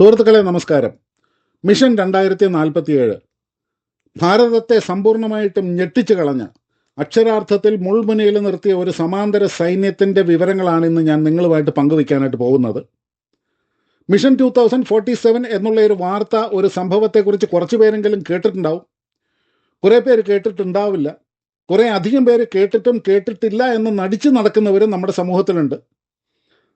സുഹൃത്തുക്കളെ നമസ്കാരം. മിഷൻ രണ്ടായിരത്തി നാൽപ്പത്തിയേഴ് ഭാരതത്തെ സമ്പൂർണമായിട്ടും ഞെട്ടിച്ചു കളഞ്ഞ അക്ഷരാർത്ഥത്തിൽ മുൾമുനയിൽ നിർത്തിയ ഒരു സമാന്തര സൈന്യത്തിന്റെ വിവരങ്ങളാണ് ഇന്ന് ഞാൻ നിങ്ങളുമായിട്ട് പങ്കുവയ്ക്കാനായിട്ട് പോകുന്നത്. Mission two thousand forty seven എന്നുള്ള ഒരു വാർത്ത ഒരു സംഭവത്തെക്കുറിച്ച് കുറച്ച് പേരെങ്കിലും കേട്ടിട്ടുണ്ടാവും. കുറേ പേര് കേട്ടിട്ടുണ്ടാവില്ല. കുറേ അധികം പേര് കേട്ടിട്ടും കേട്ടിട്ടില്ല എന്ന് നടിച്ചു നടക്കുന്നവരും നമ്മുടെ സമൂഹത്തിലുണ്ട്.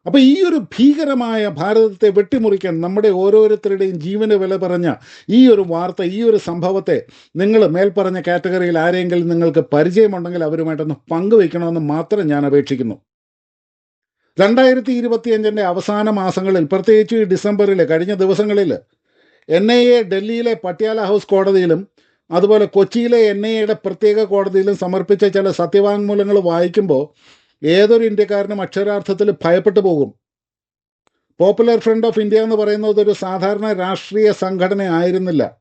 അപ്പൊ ഈ ഒരു ഭീകരമായ ഭാരതത്തെ വെട്ടിമുറിക്കാൻ നമ്മുടെ ഓരോരുത്തരുടെയും ജീവന് വില പറഞ്ഞ ഈ ഒരു വാർത്ത ഈ ഒരു സംഭവത്തെ നിങ്ങൾ മേൽപ്പറഞ്ഞ കാറ്റഗറിയിൽ ആരെങ്കിലും നിങ്ങൾക്ക് പരിചയമുണ്ടെങ്കിൽ അവരുമായിട്ടൊന്ന് പങ്കുവയ്ക്കണമെന്ന് മാത്രം ഞാൻ അപേക്ഷിക്കുന്നു. രണ്ടായിരത്തി ഇരുപത്തിയഞ്ചിന്റെ അവസാന മാസങ്ങളിൽ പ്രത്യേകിച്ച് ഡിസംബറിൽ കഴിഞ്ഞ ദിവസങ്ങളിൽ എൻ ഐ എ ഡൽഹിയിലെ പട്യാല ഹൗസ് കോടതിയിലും അതുപോലെ കൊച്ചിയിലെ എൻ ഐ എയുടെ പ്രത്യേക കോടതിയിലും സമർപ്പിച്ച ചില സത്യവാങ്മൂലങ്ങൾ വായിക്കുമ്പോൾ ഏതൊരു ഇന്ത്യക്കാരനും അക്ഷരാർത്ഥത്തിൽ ഭയപ്പെട്ടു പോകും. പോപ്പുലർ ഫ്രണ്ട് ഓഫ് ഇന്ത്യ എന്ന് പറയുന്നത് ഒരു സാധാരണ രാഷ്ട്രീയ സംഘടന ആയിരുന്നില്ല.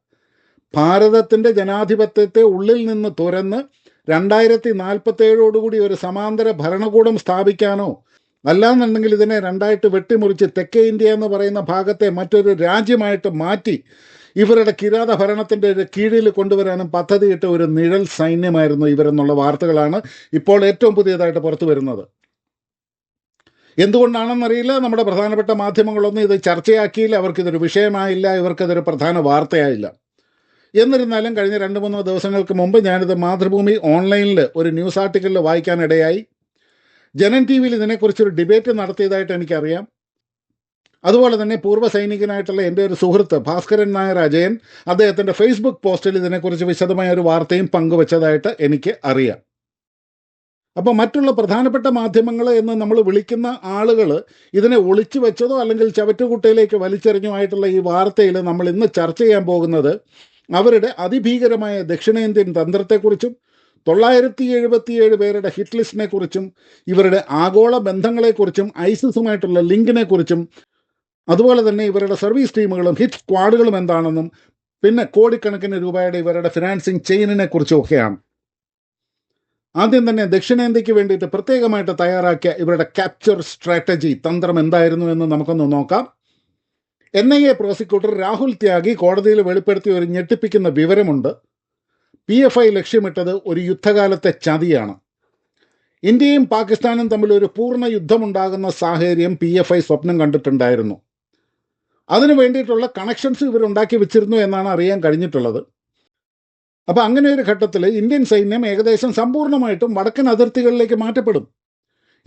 ഭാരതത്തിന്റെ ജനാധിപത്യത്തെ ഉള്ളിൽ നിന്ന് തുരന്ന് രണ്ടായിരത്തി നാൽപ്പത്തേഴോടുകൂടി ഒരു സമാന്തര ഭരണകൂടം സ്ഥാപിക്കാനോ അല്ലാന്നുണ്ടെങ്കിൽ ഇതിനെ രണ്ടായിട്ട് വെട്ടിമുറിച്ച് തെക്കേ ഇന്ത്യ എന്ന് പറയുന്ന ഭാഗത്തെ മറ്റൊരു രാജ്യമായിട്ട് മാറ്റി ഇവരുടെ കിരാത ഭരണത്തിന്റെ കീഴിൽ കൊണ്ടുവരാനും പദ്ധതിയിട്ട ഒരു നിഴൽ സൈന്യമായിരുന്നു ഇവരെന്നുള്ള വാർത്തകളാണ് ഇപ്പോൾ ഏറ്റവും പുതിയതായിട്ട് പുറത്തു വരുന്നത്. എന്തുകൊണ്ടാണെന്നറിയില്ല നമ്മുടെ പ്രധാനപ്പെട്ട മാധ്യമങ്ങളൊന്നും ഇത് ചർച്ചയാക്കിയില്ല അവർക്കിതൊരു വിഷയമായില്ല ഇവർക്കതൊരു പ്രധാന വാർത്തയായില്ല. എന്നിരുന്നാലും കഴിഞ്ഞ രണ്ട് മൂന്ന് ദിവസങ്ങൾക്ക് മുമ്പ് ഞാനിത് മാതൃഭൂമി ഓൺലൈനിൽ ഒരു ന്യൂസ് ആർട്ടിക്കിളിൽ വായിക്കാനിടയായി. ജനൻ ടി വിയിൽ ഇതിനെക്കുറിച്ചൊരു ഡിബേറ്റ് നടത്തിയതായിട്ട് എനിക്കറിയാം. അതുപോലെ തന്നെ പൂർവ സൈനികനായിട്ടുള്ള എന്റെ ഒരു സുഹൃത്ത് ഭാസ്കരൻ നായർ അജയൻ അദ്ദേഹത്തിന്റെ ഫേസ്ബുക്ക് പോസ്റ്റിൽ ഇതിനെക്കുറിച്ച് വിശദമായ ഒരു വാർത്തയും പങ്കുവച്ചതായിട്ട് എനിക്ക് അറിയാം. അപ്പോൾ മറ്റുള്ള പ്രധാനപ്പെട്ട മാധ്യമങ്ങൾ എന്ന് നമ്മൾ വിളിക്കുന്ന ആളുകൾ ഇതിനെ ഒളിച്ചു വെച്ചതോ അല്ലെങ്കിൽ ചവറ്റുകുട്ടയിലേക്ക് വലിച്ചെറിഞ്ഞോ ആയിട്ടുള്ള ഈ വാർത്തയിൽ നമ്മൾ ഇന്ന് ചർച്ച ചെയ്യാൻ പോകുന്നത് അവരുടെ അതിഭീകരമായ ദക്ഷിണേന്ത്യൻ തന്ത്രത്തെക്കുറിച്ചും തൊള്ളായിരത്തി എഴുപത്തിയേഴ് പേരുടെ ഹിറ്റ് ലിസ്റ്റിനെക്കുറിച്ചും ഇവരുടെ ആഗോള ബന്ധങ്ങളെക്കുറിച്ചും ഐസിസുമായിട്ടുള്ള ലിങ്കിനെ കുറിച്ചും അതുപോലെ തന്നെ ഇവരുടെ സർവീസ് ടീമുകളും ഹിറ്റ് സ്ക്വാഡുകളും എന്താണെന്നും പിന്നെ കോടിക്കണക്കിന് രൂപയുടെ ഇവരുടെ ഫിനാൻസിങ് ചെയിനിനെ കുറിച്ചും ഒക്കെയാണ് ആദ്യം തന്നെ ദക്ഷിണേന്ത്യക്ക് വേണ്ടിയിട്ട് പ്രത്യേകമായിട്ട് തയ്യാറാക്കിയ ഇവരുടെ ക്യാപ്ചർ സ്ട്രാറ്റജി തന്ത്രം എന്തായിരുന്നു എന്ന് നമുക്കൊന്ന് നോക്കാം. N I A prosecutor Rahul Tyagi കോടതിയിൽ വെളിപ്പെടുത്തിയ ഒരു ഞെട്ടിപ്പിക്കുന്ന വിവരമുണ്ട്. പി എഫ് ഐ ലക്ഷ്യമിട്ടത് ഒരു യുദ്ധകാലത്തെ ചതിയാണ്. ഇന്ത്യയും പാകിസ്ഥാനും തമ്മിൽ ഒരു പൂർണ യുദ്ധമുണ്ടാകുന്ന സാഹചര്യം പി എഫ് ഐ സ്വപ്നം കണ്ടിട്ടുണ്ടായിരുന്നു. അതിനു വേണ്ടിയിട്ടുള്ള കണക്ഷൻസ് ഇവർ ഉണ്ടാക്കി വെച്ചിരുന്നു എന്നാണ് അറിയാൻ കഴിഞ്ഞിട്ടുള്ളത്. അപ്പോൾ അങ്ങനെ ഒരു ഘട്ടത്തിൽ ഇന്ത്യൻ സൈന്യം ഏകദേശം സമ്പൂർണമായിട്ടും വടക്കൻ അതിർത്തികളിലേക്ക് മാറ്റപ്പെടും.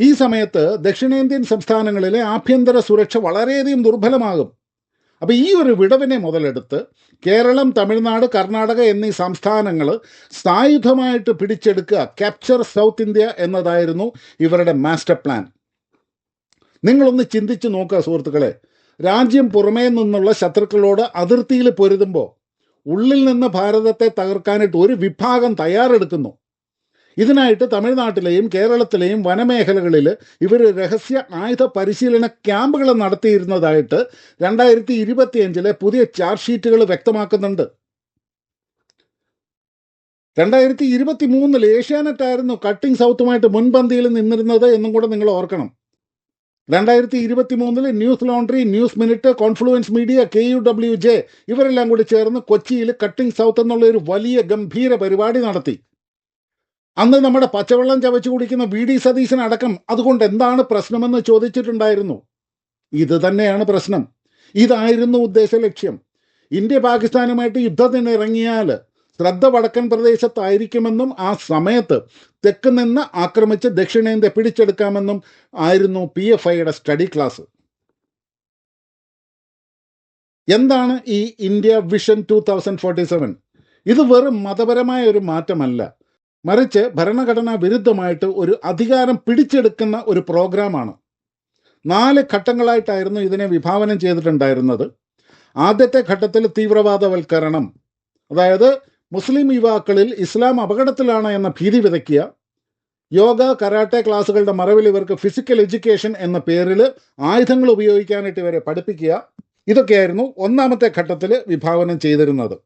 ഈ സമയത്ത് ദക്ഷിണേന്ത്യൻ സംസ്ഥാനങ്ങളിലെ ആഭ്യന്തര സുരക്ഷ വളരെയധികം ദുർബലമാകും. അപ്പോൾ ഈ ഒരു വിടവിനെ മുതലെടുത്ത് കേരളം തമിഴ്നാട് കർണാടക എന്നീ സംസ്ഥാനങ്ങൾ സായുധമായിട്ട് പിടിച്ചെടുക്കുക ക്യാപ്ചർ സൗത്ത് ഇന്ത്യ എന്നതായിരുന്നു ഇവരുടെ മാസ്റ്റർ പ്ലാൻ നിങ്ങളൊന്ന് ചിന്തിച്ച് നോക്കുക സുഹൃത്തുക്കളെ രാജ്യം പുറമേ നിന്നുള്ള ശത്രുക്കളോട് അതിർത്തിയിൽ പൊരുതുമ്പോൾ ഉള്ളിൽ നിന്ന് ഭാരതത്തെ തകർക്കാനായിട്ട് ഒരു വിഭാഗം തയ്യാറെടുക്കുന്നു. ഇതിനായിട്ട് തമിഴ്നാട്ടിലെയും കേരളത്തിലെയും വനമേഖലകളിൽ ഇവർ രഹസ്യ ആയുധ പരിശീലന ക്യാമ്പുകൾ നടത്തിയിരുന്നതായിട്ട് രണ്ടായിരത്തി ഇരുപത്തിയഞ്ചിലെ പുതിയ ചാർജ് ഷീറ്റുകൾ വ്യക്തമാക്കുന്നുണ്ട്. രണ്ടായിരത്തി ഇരുപത്തി മൂന്നിൽ ഏഷ്യാനെറ്റ് ആയിരുന്നു കട്ടിംഗ് സൗത്തുമായിട്ട് മുൻപന്തിയിൽ നിന്നിരുന്നത് എന്നും കൂടെ നിങ്ങൾ ഓർക്കണം. രണ്ടായിരത്തി ഇരുപത്തി മൂന്നിൽ news laundry news minute confluence media K U W J ഇവരെല്ലാം കൂടി ചേർന്ന് കൊച്ചിയിൽ കട്ടിംഗ് സൗത്ത് എന്നുള്ള ഒരു വലിയ ഗംഭീര പരിപാടി നടത്തി. അന്ന് നമ്മുടെ പച്ചവെള്ളം ചവച്ചു കുടിക്കുന്ന വി ഡി സതീശനടക്കം അതുകൊണ്ട് എന്താണ് പ്രശ്നമെന്ന് ചോദിച്ചിട്ടുണ്ടായിരുന്നു. ഇത് തന്നെയാണ് പ്രശ്നം. ഇതായിരുന്നു ഉദ്ദേശ ലക്ഷ്യം. ഇന്ത്യ പാകിസ്ഥാനുമായിട്ട് യുദ്ധത്തിന് ഇറങ്ങിയാൽ ശ്രദ്ധ വടക്കൻ പ്രദേശത്തായിരിക്കുമെന്നും ആ സമയത്ത് തെക്ക് നിന്ന് ആക്രമിച്ച് ദക്ഷിണേന്ത്യ പിടിച്ചെടുക്കാമെന്നും ആയിരുന്നു പി എഫ് ഐയുടെ സ്റ്റഡി ക്ലാസ് എന്താണ് ഈ India vision two thousand forty seven ഇത് വെറും മതപരമായ ഒരു മാറ്റമല്ല. മറിച്ച് ഭരണഘടനാ വിരുദ്ധമായിട്ട് ഒരു അധികാരം പിടിച്ചെടുക്കുന്ന ഒരു പ്രോഗ്രാമാണ് നാല് ഘട്ടങ്ങളായിട്ടായിരുന്നു ഇതിനെ വിഭാവനം ചെയ്തിട്ടുണ്ടായിരുന്നത്. ആദ്യത്തെ ഘട്ടത്തിൽ തീവ്രവാദവൽക്കരണം. അതായത് മുസ്ലിം യുവാക്കളിൽ ഇസ്ലാം അപകടത്തിലാണ് എന്ന ഭീതി വിതയ്ക്കുക. യോഗ കരാട്ടെ ക്ലാസുകളുടെ മറവിൽ ഇവർക്ക് ഫിസിക്കൽ എഡ്യൂക്കേഷൻ എന്ന പേരിൽ ആയുധങ്ങൾ ഉപയോഗിക്കാനായിട്ട് ഇവരെ പഠിപ്പിക്കുക. ഇതൊക്കെയായിരുന്നു ഒന്നാമത്തെ ഘട്ടത്തിൽ വിഭാവനം ചെയ്തിരുന്നത്.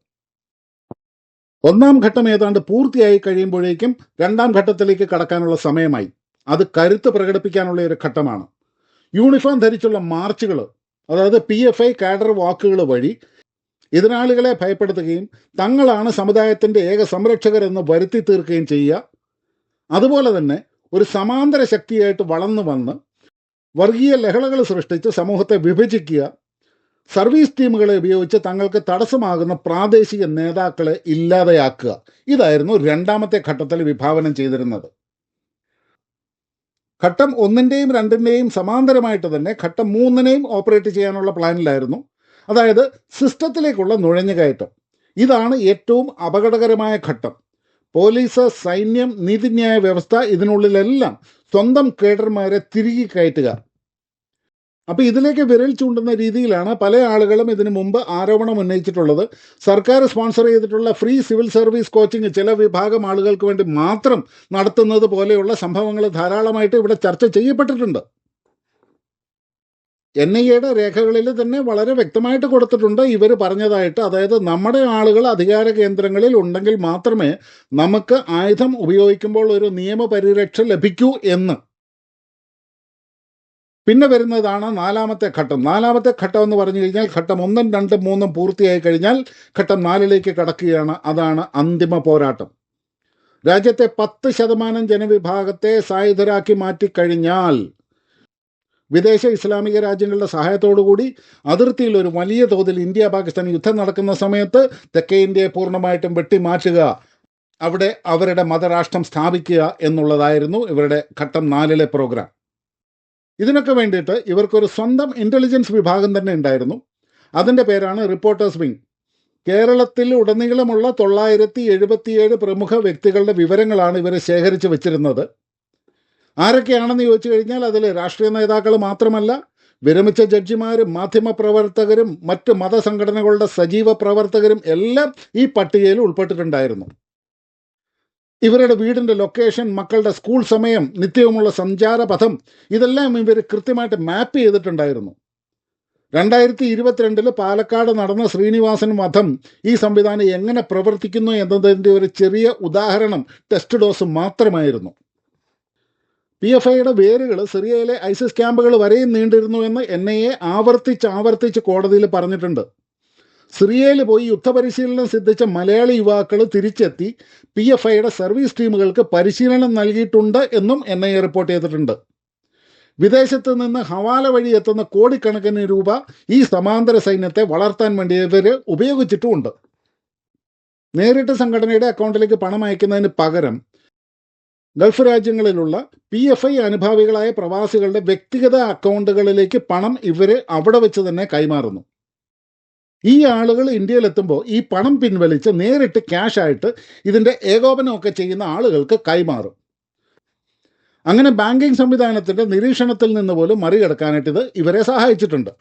ഒന്നാം ഘട്ടം ഏതാണ്ട് പൂർത്തിയായി കഴിയുമ്പോഴേക്കും രണ്ടാം ഘട്ടത്തിലേക്ക് കടക്കാനുള്ള സമയമായി. അത് കരുത്ത് പ്രകടിപ്പിക്കാനുള്ള ഒരു ഘട്ടമാണ്. യൂണിഫോം ധരിച്ചുള്ള മാർച്ചുകൾ അതായത് പി എഫ് ഐ കാഡർ വാക്കുകൾ വഴി എതിരാളികളെ ഭയപ്പെടുത്തുകയും തങ്ങളാണ് സമുദായത്തിന്റെ ഏക സംരക്ഷകരെന്ന് വരുത്തി തീർക്കുകയും ചെയ്യുക. അതുപോലെ തന്നെ ഒരു സമാന്തര ശക്തിയായിട്ട് വളർന്നു വന്ന് വർഗീയ ലഹളകൾ സൃഷ്ടിച്ച് സമൂഹത്തെ വിഭജിക്കുക. സർവീസ് ടീമുകളെ ഉപയോഗിച്ച് തങ്ങൾക്ക് തടസ്സമാകുന്ന പ്രാദേശിക നേതാക്കളെ ഇല്ലാതെയാക്കുക. ഇതായിരുന്നു രണ്ടാമത്തെ ഘട്ടത്തിൽ വിഭാവനം ചെയ്തിരുന്നത്. ഘട്ടം ഒന്നിന്റെയും രണ്ടിന്റെയും സമാന്തരമായിട്ട് തന്നെ ഘട്ടം മൂന്നിനെയും ഓപ്പറേറ്റ് ചെയ്യാനുള്ള പ്ലാനിലായിരുന്നു. അതായത് സിസ്റ്റത്തിലേക്കുള്ള നുഴഞ്ഞുകയറ്റം ഇതാണ് ഏറ്റവും അപകടകരമായ ഘട്ടം. പോലീസ് സൈന്യം നീതിന്യായ വ്യവസ്ഥ ഇതിനുള്ളിലെല്ലാം സ്വന്തം കേഡർമാരെ തിരികെ കയറ്റുക. അപ്പോൾ ഇതിലേക്ക് വിരൽ ചൂണ്ടുന്ന രീതിയിലാണ് പല ആളുകളും ഇതിനു മുമ്പ് ആരോപണം ഉന്നയിച്ചിട്ടുള്ളത്. സർക്കാർ സ്പോൺസർ ചെയ്തിട്ടുള്ള ഫ്രീ സിവിൽ സർവീസ് കോച്ചിങ് ചില വിഭാഗം ആളുകൾക്ക് വേണ്ടി മാത്രം നടത്തുന്നത് പോലെയുള്ള സംഭവങ്ങൾ ധാരാളമായിട്ട് ഇവിടെ ചർച്ച ചെയ്യപ്പെട്ടിട്ടുണ്ട്. എൻ ഐ എയുടെ രേഖകളിൽ തന്നെ വളരെ വ്യക്തമായിട്ട് കൊടുത്തിട്ടുണ്ട്. ഇവർ പറഞ്ഞതായിട്ട് അതായത് നമ്മുടെ ആളുകൾ അധികാര കേന്ദ്രങ്ങളിൽ ഉണ്ടെങ്കിൽ മാത്രമേ നമുക്ക് ആയുധം ഉപയോഗിക്കുമ്പോൾ ഒരു നിയമപരിരക്ഷ ലഭിക്കൂ എന്ന്. പിന്നെ വരുന്നതാണ് നാലാമത്തെ ഘട്ടം. നാലാമത്തെ ഘട്ടം എന്ന് പറഞ്ഞു കഴിഞ്ഞാൽ ഘട്ടം ഒന്നും രണ്ടും മൂന്നും പൂർത്തിയായി കഴിഞ്ഞാൽ ഘട്ടം നാലിലേക്ക് കടക്കുകയാണ്. അതാണ് അന്തിമ പോരാട്ടം. രാജ്യത്തെ പത്ത് ശതമാനം ജനവിഭാഗത്തെ സായുധരാക്കി മാറ്റിക്കഴിഞ്ഞാൽ വിദേശ ഇസ്ലാമിക രാജ്യങ്ങളുടെ സഹായത്തോടുകൂടി അതിർത്തിയിൽ ഒരു വലിയ തോതിൽ ഇന്ത്യ പാകിസ്ഥാൻ യുദ്ധം നടക്കുന്ന സമയത്ത് തെക്കേ ഇന്ത്യയെ പൂർണമായിട്ടും വെട്ടിമാറ്റുക അവിടെ അവരുടെ മതരാഷ്ട്രം സ്ഥാപിക്കുക എന്നുള്ളതായിരുന്നു ഇവരുടെ ഘട്ടം നാലിലെ പ്രോഗ്രാം. ഇതിനൊക്കെ വേണ്ടിയിട്ട് ഇവർക്കൊരു സ്വന്തം ഇന്റലിജൻസ് വിഭാഗം തന്നെ ഉണ്ടായിരുന്നു. അതിന്റെ പേരാണ് റിപ്പോർട്ടേഴ്സ് വിങ് കേരളത്തിൽ ഉടനീളമുള്ള തൊള്ളായിരത്തി എഴുപത്തിയേഴ് പ്രമുഖ വ്യക്തികളുടെ വിവരങ്ങളാണ് ഇവർ ശേഖരിച്ച് വെച്ചിരുന്നത്. ആരൊക്കെയാണെന്ന് ചോദിച്ചു കഴിഞ്ഞാൽ അതിൽ രാഷ്ട്രീയ നേതാക്കൾ മാത്രമല്ല വിരമിച്ച ജഡ്ജിമാരും മാധ്യമപ്രവർത്തകരും മറ്റ് മതസംഘടനകളുടെ സജീവ പ്രവർത്തകരും എല്ലാം ഈ പട്ടികയിൽ ഉൾപ്പെട്ടിട്ടുണ്ടായിരുന്നു. ഇവരുടെ വീടിന്റെ ലൊക്കേഷൻ മക്കളുടെ സ്കൂൾ സമയം നിത്യവുമുള്ള സഞ്ചാരപഥം ഇതെല്ലാം ഇവർ കൃത്യമായിട്ട് മാപ്പ് ചെയ്തിട്ടുണ്ടായിരുന്നു. രണ്ടായിരത്തി ഇരുപത്തിരണ്ടിൽ പാലക്കാട് നടന്ന ശ്രീനിവാസൻ വധം ഈ സംവിധാനം എങ്ങനെ പ്രവർത്തിക്കുന്നു എന്നതിന്റെ ഒരു ചെറിയ ഉദാഹരണം ടെസ്റ്റ് ഡോസ് മാത്രമായിരുന്നു. പി എഫ് ഐയുടെ വേരുകൾ സിറിയയിലെ ഐസിസ് ക്യാമ്പുകൾ വരെയും നീണ്ടിരുന്നു എന്ന് എൻ ഐ എ ആവർത്തിച്ച് ആവർത്തിച്ച് കോടതിയിൽ പറഞ്ഞിട്ടുണ്ട്. സിറിയയിൽ പോയി യുദ്ധപരിശീലനം സിദ്ധിച്ച മലയാളി യുവാക്കൾ തിരിച്ചെത്തി പി എഫ് ഐയുടെ സർവീസ് ടീമുകൾക്ക് പരിശീലനം നൽകിയിട്ടുണ്ട് എന്നും എൻ ഐ എ റിപ്പോർട്ട് ചെയ്തിട്ടുണ്ട്. വിദേശത്ത് നിന്ന് ഹവാല വഴി എത്തുന്ന കോടിക്കണക്കിന് രൂപ ഈ സമാന്തര സൈന്യത്തെ വളർത്താൻ വേണ്ടി ഇവർ ഉപയോഗിച്ചിട്ടുമുണ്ട്. നേരിട്ട് സംഘടനയുടെ അക്കൗണ്ടിലേക്ക് പണം അയക്കുന്നതിന് പകരം ഗൾഫ് രാജ്യങ്ങളിലുള്ള പി എഫ് ഐ അനുഭാവികളായ പ്രവാസികളുടെ വ്യക്തിഗത അക്കൗണ്ടുകളിലേക്ക് പണം ഇവർ അവിടെ വെച്ച് തന്നെ കൈമാറുന്നു. ഈ ആളുകൾ ഇന്ത്യയിലെത്തുമ്പോൾ ഈ പണം പിൻവലിച്ച് നേരിട്ട് ക്യാഷ് ആയിട്ട് ഇതിന്റെ ഏകോപനമൊക്കെ ചെയ്യുന്ന ആളുകൾക്ക് കൈമാറും. അങ്ങനെ ബാങ്കിങ് സംവിധാനത്തിന്റെ നിരീക്ഷണത്തിൽ നിന്ന് പോലും മറികടക്കാനായിട്ട് ഇത് ഇവരെ സഹായിച്ചിട്ടുണ്ട്.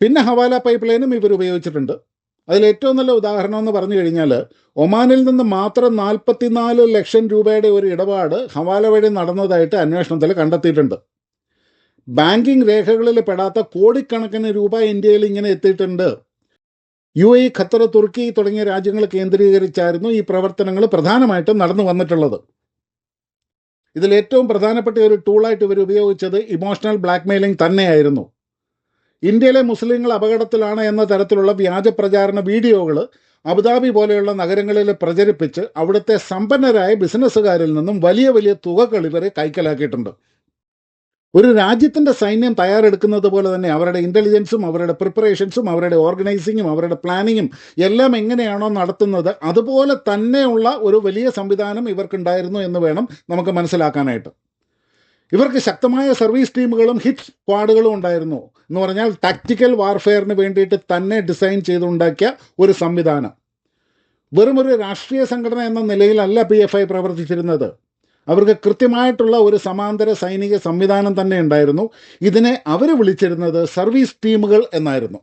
പിന്നെ ഹവാല പൈപ്പ് ലൈനും ഇവർ ഉപയോഗിച്ചിട്ടുണ്ട്. അതിൽ ഏറ്റവും നല്ല ഉദാഹരണം എന്ന് പറഞ്ഞു കഴിഞ്ഞാൽ ഒമാനിൽ നിന്ന് മാത്രം നാൽപ്പത്തിനാല് ലക്ഷം രൂപയുടെ ഒരു ഇടപാട് ഹവാല വഴി നടന്നതായിട്ട് അന്വേഷണത്തിൽ കണ്ടെത്തിയിട്ടുണ്ട്. ബാങ്കിംഗ് രേഖകളിൽ പെടാത്ത കോടിക്കണക്കിന് രൂപ ഇന്ത്യയിൽ ഇങ്ങനെ എത്തിയിട്ടുണ്ട്. യു എ ഖത്തർ തുർക്കി തുടങ്ങിയ രാജ്യങ്ങൾ കേന്ദ്രീകരിച്ചായിരുന്നു ഈ പ്രവർത്തനങ്ങൾ പ്രധാനമായിട്ടും നടന്നു വന്നിട്ടുള്ളത്. ഇതിൽ ഏറ്റവും പ്രധാനപ്പെട്ട ഒരു ടൂളായിട്ട് ഇവർ ഉപയോഗിച്ചത് ഇമോഷണൽ ബ്ലാക്ക്മെയിലിംഗ് തന്നെയായിരുന്നു. ഇന്ത്യയിലെ മുസ്ലിങ്ങൾ അപകടത്തിലാണ് എന്ന തരത്തിലുള്ള വ്യാജ പ്രചാരണ വീഡിയോകൾ അബുദാബി പോലെയുള്ള നഗരങ്ങളിൽ പ്രചരിപ്പിച്ച് അവിടുത്തെ സമ്പന്നരായ ബിസിനസ്സുകാരിൽ നിന്നും വലിയ വലിയ തുകകൾ ഇവരെ കൈക്കലാക്കിയിട്ടുണ്ട്. ഒരു രാജ്യത്തിന്റെ സൈന്യം തയ്യാറെടുക്കുന്നത് പോലെ തന്നെ അവരുടെ ഇന്റലിജൻസും അവരുടെ പ്രിപ്പറേഷൻസും അവരുടെ ഓർഗനൈസിങ്ങും അവരുടെ പ്ലാനിങ്ങും എല്ലാം എങ്ങനെയാണോ നടത്തുന്നത് അതുപോലെ തന്നെയുള്ള ഒരു വലിയ സംവിധാനം ഇവർക്കുണ്ടായിരുന്നു എന്ന് വേണം നമുക്ക് മനസ്സിലാക്കാനായിട്ട്. ഇവർക്ക് ശക്തമായ സർവീസ് ടീമുകളും ഹിറ്റ് സ്ക്വാഡുകളും ഉണ്ടായിരുന്നു. എന്ന് പറഞ്ഞാൽ ടാക്റ്റിക്കൽ വാർഫെയറിന് വേണ്ടിയിട്ട് തന്നെ ഡിസൈൻ ചെയ്തുണ്ടാക്കിയ ഒരു സംവിധാനം. വെറും ഒരു രാഷ്ട്രീയ സംഘടന എന്ന നിലയിലല്ല പി എഫ് ഐ പ്രവർത്തിച്ചിരുന്നത്. അവർക്ക് കൃത്യമായിട്ടുള്ള ഒരു സമാന്തര സൈനിക സംവിധാനം തന്നെ ഉണ്ടായിരുന്നു. ഇതിനെ അവർ വിളിച്ചിരുന്നത് സർവീസ് ടീമുകൾ എന്നായിരുന്നു.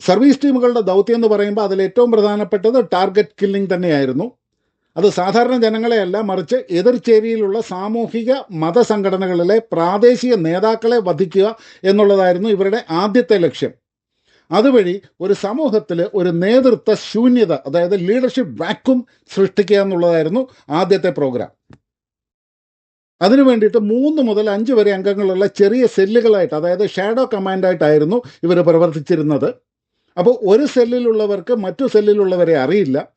സർവീസ് ടീമുകളുടെ ദൗത്യം എന്ന് പറയുമ്പോൾ അതിൽ ഏറ്റവും പ്രധാനപ്പെട്ടത് ടാർഗറ്റ് കില്ലിംഗ് തന്നെയായിരുന്നു. അത് സാധാരണ ജനങ്ങളെയല്ല മറിച്ച് എതിർചേരിയിലുള്ള സാമൂഹിക മതസംഘടനകളിലെ പ്രാദേശിക നേതാക്കളെ വധിക്കുക എന്നുള്ളതായിരുന്നു ഇവരുടെ ആദ്യത്തെ ലക്ഷ്യം. അതുവഴി ഒരു സമൂഹത്തിൽ ഒരു നേതൃത്വ ശൂന്യത അതായത് ലീഡർഷിപ്പ് വാക്വം സൃഷ്ടിക്കുക എന്നുള്ളതായിരുന്നു ആദ്യത്തെ പ്രോഗ്രാം. അതിനു വേണ്ടിയിട്ട് മൂന്ന് മുതൽ അഞ്ച് വരെ അംഗങ്ങളുള്ള ചെറിയ സെല്ലുകളായിട്ട് അതായത് ഷാഡോ കമാൻഡായിട്ടായിരുന്നു ഇവർ പ്രവർത്തിച്ചിരുന്നത്. അപ്പോൾ ഒരു സെല്ലിലുള്ളവർക്ക് മറ്റു സെല്ലിലുള്ളവരെ അറിയില്ല.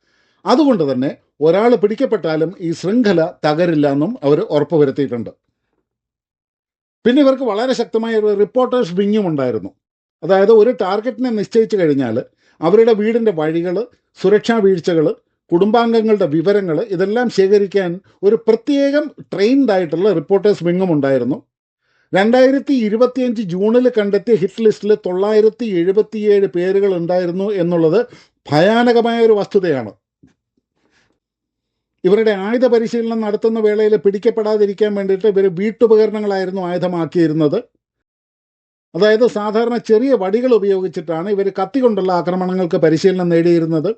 അതുകൊണ്ട് തന്നെ ഒരാൾ പിടിക്കപ്പെട്ടാലും ഈ ശൃംഖല തകരില്ല എന്നും അവർ ഉറപ്പുവരുത്തിയിട്ടുണ്ട് പിന്നെ ഇവർക്ക് വളരെ ശക്തമായ ഒരു റിപ്പോർട്ടേഴ്സ് വിങ്ങും ഉണ്ടായിരുന്നു. അതായത് ഒരു ടാർഗറ്റിനെ നിശ്ചയിച്ചു കഴിഞ്ഞാൽ അവരുടെ വീടിന്റെ വഴികൾ സുരക്ഷാ വീഴ്ചകൾ കുടുംബാംഗങ്ങളുടെ വിവരങ്ങൾ ഇതെല്ലാം ശേഖരിക്കാൻ ഒരു പ്രത്യേകം ട്രെയിൻഡ് ആയിട്ടുള്ള റിപ്പോർട്ടേഴ്സ് വിങ്ങും ഉണ്ടായിരുന്നു. രണ്ടായിരത്തി ഇരുപത്തിയഞ്ച് ജൂണിൽ കണ്ടെത്തിയ ഹിറ്റ് ലിസ്റ്റിൽ തൊള്ളായിരത്തി എഴുപത്തിയേഴ് പേരുകൾ ഉണ്ടായിരുന്നു എന്നുള്ളത് ഭയാനകമായ ഒരു വസ്തുതയാണ്. ഇവരുടെ ആയുധ പരിശീലനം നടത്തുന്ന വേളയിൽ പിടിക്കപ്പെടാതിരിക്കാൻ വേണ്ടിയിട്ട് ഇവർ വീട്ടുപകരണങ്ങളായിരുന്നു ആയുധമാക്കിയിരുന്നത്. അതായത് സാധാരണ ചെറിയ വടികൾ ഉപയോഗിച്ചിട്ടാണ് ഇവർ കത്തി കൊണ്ടുള്ള ആക്രമണങ്ങൾക്ക് പരിശീലനം നേടിയിരുന്നത്.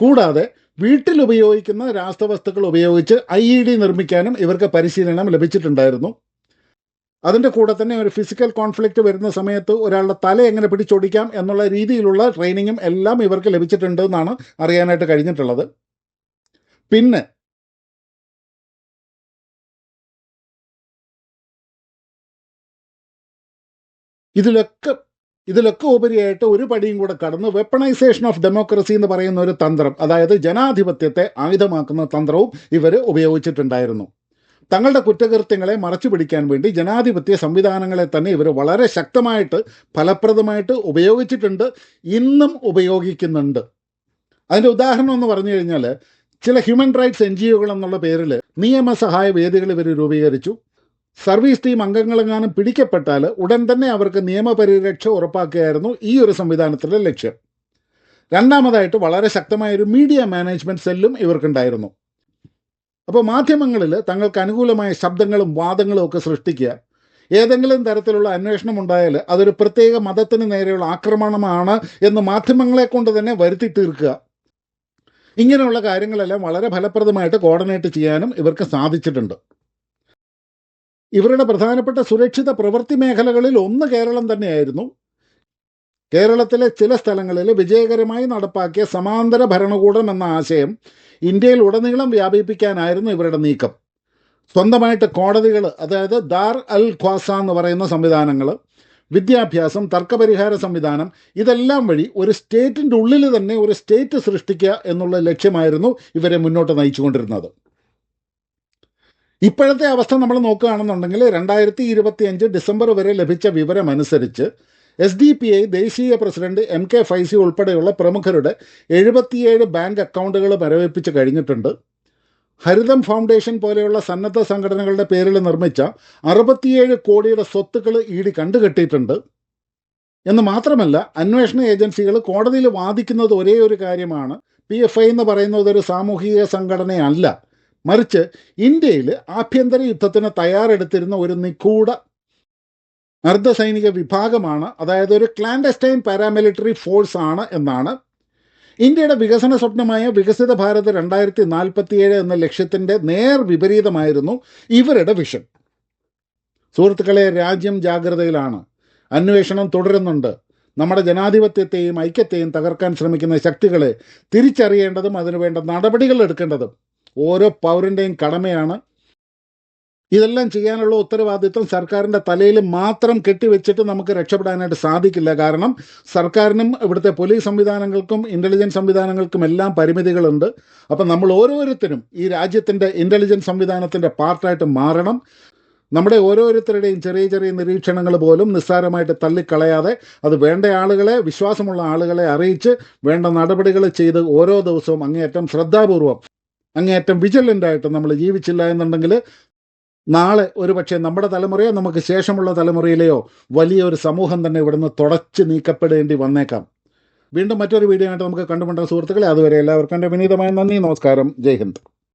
കൂടാതെ വീട്ടിൽ ഉപയോഗിക്കുന്ന രാസവസ്തുക്കൾ ഉപയോഗിച്ച് ഐ ഇ ഡി നിർമ്മിക്കാനും ഇവർക്ക് പരിശീലനം ലഭിച്ചിട്ടുണ്ടായിരുന്നു. അതിന്റെ കൂടെ തന്നെ ഒരു ഫിസിക്കൽ കോൺഫ്ലിക്റ്റ് വരുന്ന സമയത്ത് ഒരാളുടെ തല എങ്ങനെ പിടിച്ചൊടിക്കാം എന്നുള്ള രീതിയിലുള്ള ട്രെയിനിങ്ങും എല്ലാം ഇവർക്ക് ലഭിച്ചിട്ടുണ്ട് എന്നാണ് അറിയാനായിട്ട് കഴിഞ്ഞിട്ടുള്ളത്. പിന്നെ ഇതിലൊക്കെ ഇതിലൊക്കെ ഉപരിയായിട്ട് ഒരു പടിയും കൂടെ കടന്ന് വെപ്പണൈസേഷൻ ഓഫ് ഡെമോക്രസി എന്ന് പറയുന്ന ഒരു തന്ത്രം അതായത് ജനാധിപത്യത്തെ ആയുധമാക്കുന്ന തന്ത്രവും ഇവർ ഉപയോഗിച്ചിട്ടുണ്ടായിരുന്നു. തങ്ങളുടെ കുറ്റകൃത്യങ്ങളെ മറച്ചു പിടിക്കാൻ വേണ്ടി ജനാധിപത്യ സംവിധാനങ്ങളെ തന്നെ ഇവർ വളരെ ശക്തമായിട്ട് ഫലപ്രദമായിട്ട് ഉപയോഗിച്ചിട്ടുണ്ട് ഇന്നും ഉപയോഗിക്കുന്നുണ്ട്. അതിന്റെ ഉദാഹരണം എന്ന് പറഞ്ഞു കഴിഞ്ഞാൽ ചില ഹ്യൂമൻ റൈറ്റ്സ് എൻ ജി ഒകൾ എന്നുള്ള പേരിൽ നിയമസഹായ വേദികൾ ഇവർ രൂപീകരിച്ചു. സർവീസ് ടീം അംഗങ്ങളെങ്ങാനും പിടിക്കപ്പെട്ടാൽ ഉടൻ തന്നെ അവർക്ക് നിയമപരിരക്ഷ ഉറപ്പാക്കുകയായിരുന്നു ഈ ഒരു സംവിധാനത്തിലെ ലക്ഷ്യം. രണ്ടാമതായിട്ട് വളരെ ശക്തമായ ഒരു മീഡിയ മാനേജ്മെന്റ് സെല്ലും ഇവർക്കുണ്ടായിരുന്നു. അപ്പോൾ മാധ്യമങ്ങളിൽ തങ്ങൾക്ക് അനുകൂലമായ ശബ്ദങ്ങളും വാദങ്ങളും ഒക്കെ സൃഷ്ടിക്കുക ഏതെങ്കിലും തരത്തിലുള്ള അന്വേഷണം ഉണ്ടായാൽ അതൊരു പ്രത്യേക മതത്തിന് നേരെയുള്ള ആക്രമണമാണ് എന്ന് മാധ്യമങ്ങളെ കൊണ്ട് തന്നെ വരുത്തി തീർക്കുക. ഇങ്ങനെയുള്ള കാര്യങ്ങളെല്ലാം വളരെ ഫലപ്രദമായിട്ട് കോർഡിനേറ്റ് ചെയ്യാനും ഇവർക്ക് സാധിച്ചിട്ടുണ്ട്. ഇവരുടെ പ്രധാനപ്പെട്ട സുരക്ഷിത പ്രവൃത്തി മേഖലകളിൽ ഒന്ന് കേരളം തന്നെയായിരുന്നു. കേരളത്തിലെ ചില സ്ഥലങ്ങളിൽ വിജയകരമായി നടപ്പാക്കിയ സമാന്തര ഭരണകൂടം എന്ന ആശയം ഇന്ത്യയിൽ ഉടനീളം വ്യാപിപ്പിക്കാനായിരുന്നു ഇവരുടെ നീക്കം. സ്വന്തമായിട്ട് കോടതികൾ അതായത് ദാർ അൽ ഖ്വാസ എന്ന് പറയുന്ന സംവിധാനങ്ങൾ വിദ്യാഭ്യാസം തർക്കപരിഹാര സംവിധാനം ഇതെല്ലാം വഴി ഒരു സ്റ്റേറ്റിന്റെ ഉള്ളിൽ തന്നെ ഒരു സ്റ്റേറ്റ് സൃഷ്ടിക്കുക എന്നുള്ള ലക്ഷ്യമായിരുന്നു ഇവരെ മുന്നോട്ട് നയിച്ചുകൊണ്ടിരുന്നത്. ഇപ്പോഴത്തെ അവസ്ഥ നമ്മൾ നോക്കുകയാണെന്നുണ്ടെങ്കിൽ രണ്ടായിരത്തി ഇരുപത്തി അഞ്ച് ഡിസംബർ വരെ ലഭിച്ച വിവരമനുസരിച്ച് എസ് ഡി പി ഐ ദേശീയ പ്രസിഡന്റ് എം കെ ഫൈസി ഉൾപ്പെടെയുള്ള പ്രമുഖരുടെ എഴുപത്തിയേഴ് ബാങ്ക് അക്കൗണ്ടുകൾ മരവിപ്പിച്ച് കഴിഞ്ഞിട്ടുണ്ട്. ഹരിതം ഫൗണ്ടേഷൻ പോലെയുള്ള സന്നദ്ധ സംഘടനകളുടെ പേരിൽ നിർമ്മിച്ച അറുപത്തിയേഴ് കോടിയുടെ സ്വത്തുക്കൾ ഇ കണ്ടുകെട്ടിയിട്ടുണ്ട്. എന്ന് മാത്രമല്ല അന്വേഷണ ഏജൻസികൾ കോടതിയിൽ വാദിക്കുന്നത് ഒരേ ഒരു കാര്യമാണ്. പി എഫ് ഐ എന്ന് പറയുന്നത് ഒരു സാമൂഹിക സംഘടനയല്ല. മറിച്ച് ഇന്ത്യയിൽ ആഭ്യന്തര യുദ്ധത്തിന് തയ്യാറെടുത്തിരുന്ന ഒരു നിഗൂഢ അർദ്ധസൈനിക വിഭാഗമാണ്. അതായത് ഒരു ക്ലാൻഡസ്റ്റൈൻ പാരാമിലിറ്ററി ഫോഴ്സ് ആണ് എന്നാണ് ഇന്ത്യയുടെ വികസന സ്വപ്നമായ വികസിത ഭാരത് രണ്ടായിരത്തി നാൽപ്പത്തിയേഴ് എന്ന ലക്ഷ്യത്തിന്റെ നേർ വിപരീതമായിരുന്നു ഇവരുടെ വിഷൻ. സുഹൃത്തുക്കളെ രാജ്യം ജാഗ്രതയിലാണ്. അന്വേഷണം തുടരുന്നുണ്ട്. നമ്മുടെ ജനാധിപത്യത്തെയും ഐക്യത്തെയും തകർക്കാൻ ശ്രമിക്കുന്ന ശക്തികളെ തിരിച്ചറിയേണ്ടതും അതിനുവേണ്ട നടപടികൾ എടുക്കേണ്ടതും ഓരോ പൗരന്റെയും കടമയാണ് ഇതെല്ലാം ചെയ്യാനുള്ള ഉത്തരവാദിത്വം സർക്കാരിന്റെ തലയിൽ മാത്രം കെട്ടിവെച്ചിട്ട് നമുക്ക് രക്ഷപ്പെടാനായിട്ട് സാധിക്കില്ല. കാരണം സർക്കാരിനും ഇവിടുത്തെ പോലീസ് സംവിധാനങ്ങൾക്കും ഇന്റലിജൻസ് സംവിധാനങ്ങൾക്കും എല്ലാം പരിമിതികളുണ്ട്. അപ്പം നമ്മൾ ഓരോരുത്തരും ഈ രാജ്യത്തിന്റെ ഇന്റലിജൻസ് സംവിധാനത്തിന്റെ പാർട്ടായിട്ട് മാറണം. നമ്മുടെ ഓരോരുത്തരുടെയും ചെറിയ ചെറിയ നിരീക്ഷണങ്ങൾ പോലും നിസ്സാരമായിട്ട് തള്ളിക്കളയാതെ അത് വേണ്ട ആളുകളെ വിശ്വാസമുള്ള ആളുകളെ അറിയിച്ച് വേണ്ട നടപടികൾ ചെയ്ത് ഓരോ ദിവസവും അങ്ങേയറ്റം ശ്രദ്ധാപൂർവം അങ്ങേയറ്റം വിജിലന്റായിട്ട് നമ്മൾ ജീവിച്ചില്ല എന്നുണ്ടെങ്കിൽ നാളെ ഒരു പക്ഷേ നമ്മുടെ തലമുറയോ നമുക്ക് ശേഷമുള്ള തലമുറയിലെയോ വലിയൊരു സമൂഹം തന്നെ ഇവിടുന്ന് തുടച്ച് നീക്കപ്പെടേണ്ടി വന്നേക്കാം. വീണ്ടും മറ്റൊരു വീഡിയോ ആയിട്ട് നമുക്ക് കണ്ടുമുട്ടാൻ സുഹൃത്തുക്കളെ അതുവരെ എല്ലാവർക്കും എന്റെ വിനീതമായ നന്ദി. നമസ്കാരം. ജയ് ഹിന്ദ്.